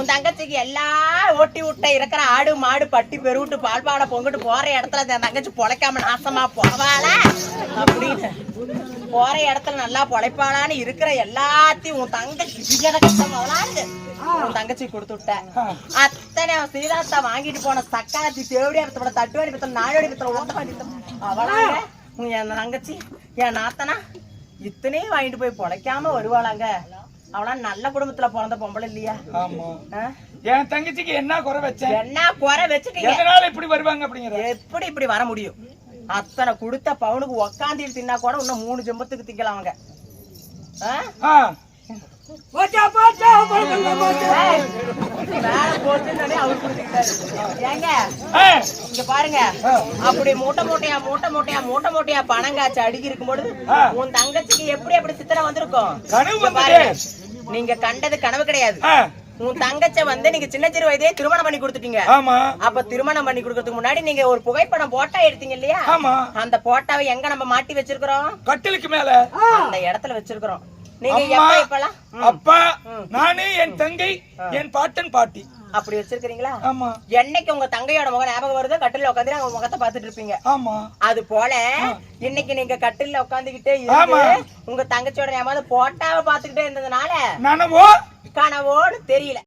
உன் தங்கச்சிக்கு எல்லாம் ஓட்டி விட்ட இருக்கிற ஆடு மாடு பட்டி பெருவிட்டு பால் பாட பொங்கிட்டு போற இடத்துல என் தங்கச்சி பொழைக்காம நாசமா போவாளா? அப்படின்னு. போற இடத்துல நல்லா பொழைப்பாளான்னு இருக்கிற எல்லாத்தையும் உன் தங்கச்சி விஜயகட்டமாவலான்னு உன் தங்கச்சி கொடுத்து அத்தனை சீதாத்தா வாங்கிட்டு போன சக்காத்தி தேவடி இடத்துல தட்டுவாடி பத்திரம் நாயோடி பத்திரம் ஓட்ட வாடி அவளாங்க என் தங்கச்சி என் நாத்தனா இத்தனையும் வாங்கிட்டு போய் பொழைக்காம வருவாளாங்க. அவளா நல்ல குடும்பத்துல பிறந்த பொம்பளை இல்லையா? என் தங்கச்சிக்கு என்ன குறை வச்சேன் என்ன குறை வச்சுட்டீங்க? எதனால இப்படி வருவாங்க அப்படிங்கிற? எப்படி இப்படி வர முடியும்? அத்தனை கொடுத்த பவுனுக்கு உக்காந்து தின்னா கூட இன்னும் மூணு ஜெம்பத்துக்கு திங்கலாம் அவங்க. பாருங்க. அப்படி மூட்டை மூட்டையா மூட்டை மூட்டையா மூட்டை மூட்டையா பணம் காய்ச்சி அடுக்கி இருக்கும்பொழுது ஆ. உன் தங்கச்சிக்கு எப்படி அப்படி சித்திரம் வந்திருக்கும்? நீங்க கண்டது கனவு கிடையாது. உன் தங்கச்ச வந்து நீங்க சின்ன சிறு வயதே திருமணம் பண்ணி கொடுத்துட்டீங்க. ஆமா. அப்ப திருமணம் பண்ணி கொடுக்கறதுக்கு முன்னாடி நீங்க ஒரு புகைப்படம் போட்டா எடுத்தீங்க இல்லையா? ஆமா. அந்த போட்டாவை எங்க நம்ம மாட்டி வச்சிருக்கிறோம்? கட்டிலுக்கு மேல. அந்த இடத்துல வச்சிருக்கிறோம். நீங்க எப்ப இப்பலாம் அப்பா. நானு என் தங்கை என் பாட்டன் பாட்டி. அப்படி வச்சிருக்கீங்களா ஆமா. என்னைக்கு உங்க தங்கையோட முகம் ஞாபகம் வருதோ கட்டில உட்காந்து அவங்க முகத்தை பாத்துட்டு இருப்பீங்க. ஆமா. அது போல இன்னைக்கு நீங்க கட்டில்ல உட்காந்துக்கிட்டே. இருந்து உங்க தங்கச்சியோட ஞாபகம் போட்டாவை பாத்துக்கிட்டே இருந்ததுனால நனவோ? கனவோன்னு தெரியல.